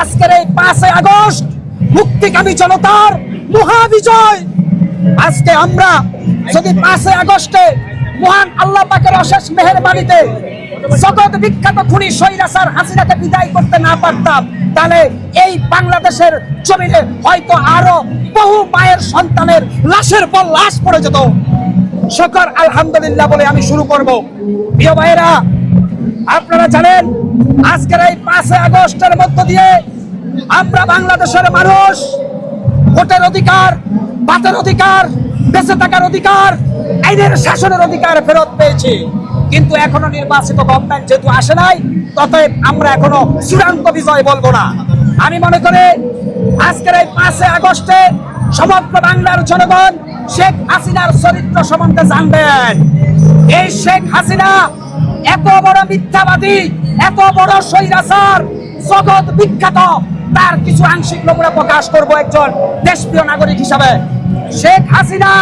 আজকের এই পাঁচই আগস্ট মুক্তিকামী জনতার মহাবিজয়। আজকে আমরা যদি পাঁচই আগস্টে মহান আল্লাহ পাকের অশেষ মেহেরবানিতে জগৎ বিখ্যাত খুনি সৈরাসার হাসিনাকে বিদায় করতে না পারতাম, তাহলে এই বাংলাদেশের জমিনে হয়তো আরও বহু মায়ের সন্তানের লাশের পর লাশ পড়ে যেত। শকর, আলহামদুলিল্লাহ বলে আমি শুরু করব। প্রিয় ভাইয়েরা আপনারা জানেন, আজকের এই পাঁচই আগস্টের মধ্য দিয়ে আমরা বাংলাদেশের মানুষ, ভোটের অধিকার, বাতের অধিকার, বেঁচে থাকার অধিকার, আইনের শাসনের অধিকার ফেরত পেয়েছি। কিন্তু এখনও নির্বাচিত গভর্নমেন্ট যেহেতু আসে নাই, ততএব আমরা এখনও চূড়ান্ত বিজয় বলব না। আমি মনে করি, আজকের এই পাঁচই আগস্টে সমগ্র বাংলার জনগণ শেখ হাসিনার চরিত্র সম্বন্ধে জানবেন। এই শেখ হাসিনা এত বড় মিথ্যাবাদী, এত বড় স্বৈরাচার, জগৎ বিখ্যাত, তার কিছু আংশিক নমুনা প্রকাশ করব একজন দেশপ্রিয় নাগরিক হিসাবে। শেখ হাসিনা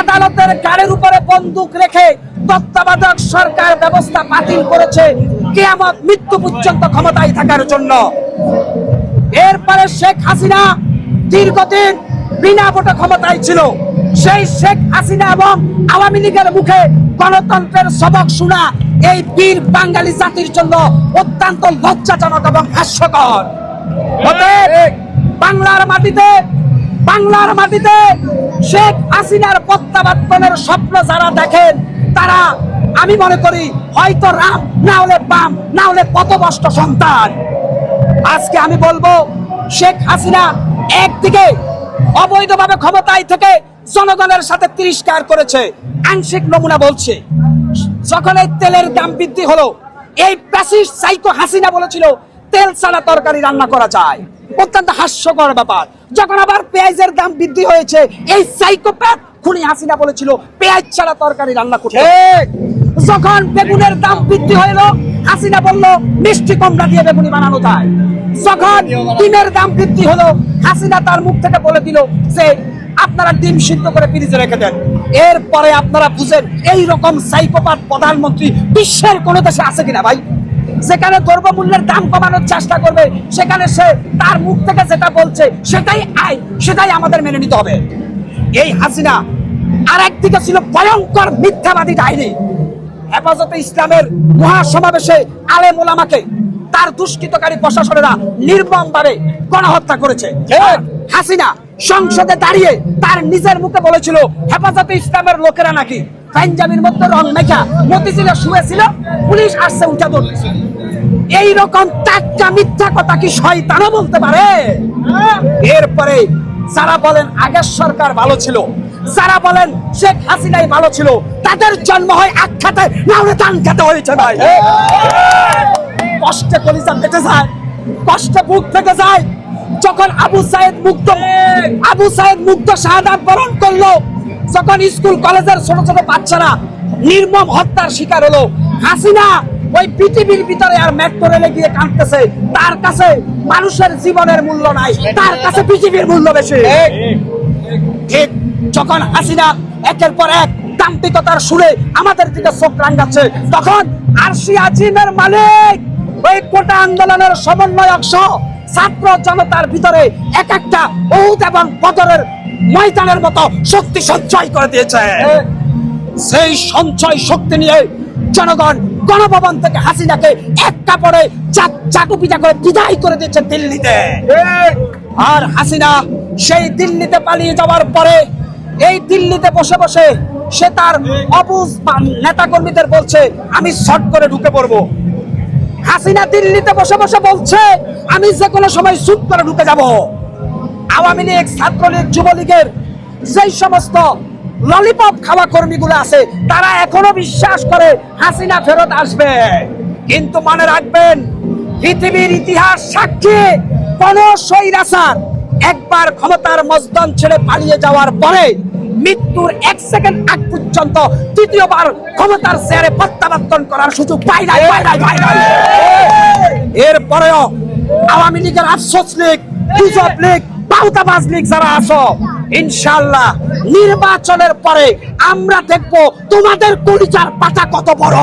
আদালতের গাড়ির উপরে বন্দুক রেখে তত্ত্বাবধায়ক সরকার ব্যবস্থা বাতিল করেছে কেয়ামত মৃত্যু পর্যন্ত ক্ষমতায় থাকার জন্য। এরপরে শেখ হাসিনা দীর্ঘদিন বিনা ভোটে ক্ষমতায় ছিল। সেই শেখ হাসিনা এবং আওয়ামী লীগের মুখে গণতন্ত্রের সবক শোনা এই বীর বাঙালি জাতির জন্য অত্যন্ত লজ্জাজনক এবং হাস্যকর। বাংলার মাটিতে বাংলার মাটিতে শেখ হাসিনার প্রত্যাবর্তনের স্বপ্ন যারা দেখেন তারা আমি মনে করি হয়তো রাম না হলে বাম না হলে কত পথভ্রষ্ট সন্তান। আজকে আমি বলব শেখ হাসিনা একদিকে অবৈধভাবে ক্ষমতায় থেকে জনগণের সাথে তিরস্কার করেছে আংশিক নমুনা বলছে। যখন এই তেলের দাম বৃদ্ধি হলো এই প্যাসিস সাইকো হাসিনা বলেছিল তেল ছাড়া তরকারি রান্না করা যায়। অত্যন্ত হাস্যকর ব্যাপার। যখন আবার পেঁয়াজের দাম বৃদ্ধি হয়েছে এই সাইকোপ্যাথ খুনি হাসিনা বলেছিল পেঁয়াজ ছাড়া তরকারি রান্না করতে যখন বেগুনের দাম বৃদ্ধি হলো হাসিনা বলল মিষ্টি কমলা দিয়ে বেগুনি বানানো যায়। যখন ডিমের দাম বৃদ্ধি হলো হাসিনা তার মুখ থেকে বলে দিল যে আপনারা ডিম সিদ্ধ করে ফ্রিজে রেখে দেন। এরপরে আপনারা বুঝেন এই রকম সাইকোপাত প্রধানমন্ত্রী বিশ্বের কোন দেশে আছে কিনা ভাই? যেখানে দ্রব্যমূল্যের দাম কমানোর চেষ্টা করবে সেখানে সে তার মুখ থেকে যেটা বলছে সেটাই আই সেটাই আমাদের মেনে নিতে হবে। এই হাসিনা আর একদিকে ছিল ভয়ঙ্কর মিথ্যাবাদী ডাইনি। হেফাজতে ইসলামের মহাসমাবেশে আলেম ওলামাকে তার দুষ্কৃতকারী প্রশাসনেরা নির্মম ভাবে গণহত্যা করেছে। হাসিনা সংসদে দাঁড়িয়ে তার নিজের মুখে বলেছিল, হেফাজতে ইসলামের লোকেরা নাকি পাঞ্জাবির মধ্যে রং মেখা মতিঝিলে শুয়েছিল, পুলিশ আসছে উঠে ধরতেছে এইরকম টাটকা মিথ্যা কথা কি শয়তানও বলতে পারে? এরপরে যারা বলেন আগের সরকার ভালো ছিল, যারা বলেন শেখ হাসিনাই ভালো ছিল, তাদের জন্ম হয় এক খাতে, না হলে খেতে হয়েছে ভাই। কষ্টে কলিজা ফেটে যায়, কষ্টে বুক ফেটে যায়। যখন আবু সাইদ মুক্ত আবু সাইদ মুক্ত শাহাদাত বরণ করল। যখন স্কুল, কলেজের ছোট ছোট বাচ্চারা নির্মম হত্যার শিকার হলো। হাসিনা ওই পৃথিবীর ভিতরে আর মেট্রো রেলে গিয়ে কাঁদতেছে। তার কাছে মানুষের জীবনের মূল্য নাই। তার কাছে পৃথিবীর মূল্য বেশি। ঠিক যখন হাসিনা একের পর এক দাম্পিকতার সুরে আমাদের দিকে চোখ রাঙ্গাচ্ছে তখন আরশি আজিমের মালিক ওই কোটা আন্দোলনের সমন্বয়ক সহ ছাত্র জনতার ভিতরে এক একটা ঔদ এবং বদরের ময়দানের মতো শক্তি সঞ্চয় করে দিয়েছে। সেই সঞ্চয় শক্তি নিয়ে জনগণ গণভবন থেকে হাসিনাকে এক কাপড়ে করে বিদায় করে দিয়েছে দিল্লিতে। আর হাসিনা সেই দিল্লিতে পালিয়ে যাওয়ার পরে এই দিল্লিতে বসে বসে সে তার অবুজ নেতা কর্মীদের বলছে, আমি শর্ট করে ঢুকে পড়ব। হাসিনা দিল্লিতে বসে বসে বলছে, আমি যে কোনো সময় চুপ করে ঢুকে যাব। আওয়ামী লীগ, ছাত্রলীগ, যুবলীগের যেই সমস্ত ললিপপ খাওয়া কর্মীগুলো আছে, তারা এখনও বিশ্বাস করে হাসিনা ফেরত আসবে। কিন্তু মনে রাখবেন, পৃথিবীর ইতিহাস সাক্ষী, কোন স্বৈরাচার একবার ক্ষমতার মজদন ছেড়ে পালিয়ে যাওয়ার পরে মৃত্যুর এক সেকেন্ড আগ পর্যন্ত তৃতীয়বার ক্ষমতার চেয়ারে প্রত্যাবর্তন করার সুযোগ পাই নাই পাই নাই পাই নাই। এরপরেও আওয়ামী লীগের আফসোস লীগ, গুজব লীগ, বাউতাবাজ লীগ যারা আছো ইনশাল্লাহ নির্বাচনের পরে আমরা দেখব তোমাদের কলিজার পাতা কত বড়।